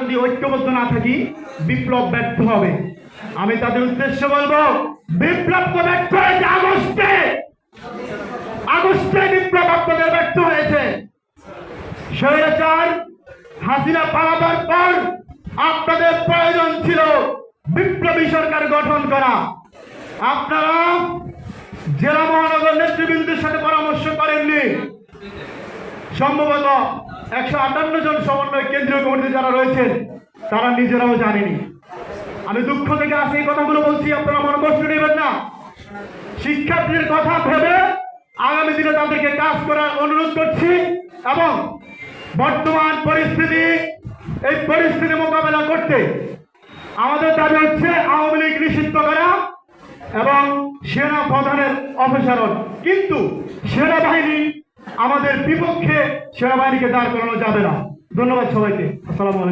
যদি ঐক্যবদ্ধ না থাকি, বিপ্লব ব্যর্থ হবে। আমি তাদের উদ্দেশ্য বলব, বিপ্লব তো ব্যর্থ হয়েছে আগস্টে। আগস্টে বিপ্লব আপনাদের ব্যর্থ হয়েছে। স্বৈরাচার হাসিনা পালাবার পর আপনাদের প্রয়োজন ছিল বিপ্লবী সরকার গঠন করা। আপনারা জেলা মহানগর নেতৃবৃন্দের সাথে পরামর্শ করেননি। সম্ভবত একশো আটান্ন জন সমন্বয় কেন্দ্রীয় কমিটিতে যারা রয়েছেন, তারা নিজেরাও জানেনি। আমি দুঃখ থেকে আসে এই কথাগুলো বলছি, আপনারা মনে কষ্ট নেবেন না। শিক্ষার্থীদের কথা ভেবে আগামী দিনে তাদেরকে কাজ করার অনুরোধ করছি এবং বর্তমান পরিস্থিতি, এই পরিস্থিতি মোকাবেলা করতে আমাদের দাবি হচ্ছে আওয়ামী লীগ নিষিদ্ধ করা এবং সেনা প্রধানের অপসারণ। কিন্তু সেনাবাহিনী আমাদের বিপক্ষে সেনাবাহিনীকে দাঁড় করানো যাবে না। ধন্যবাদ সবাইকে। আসসালামু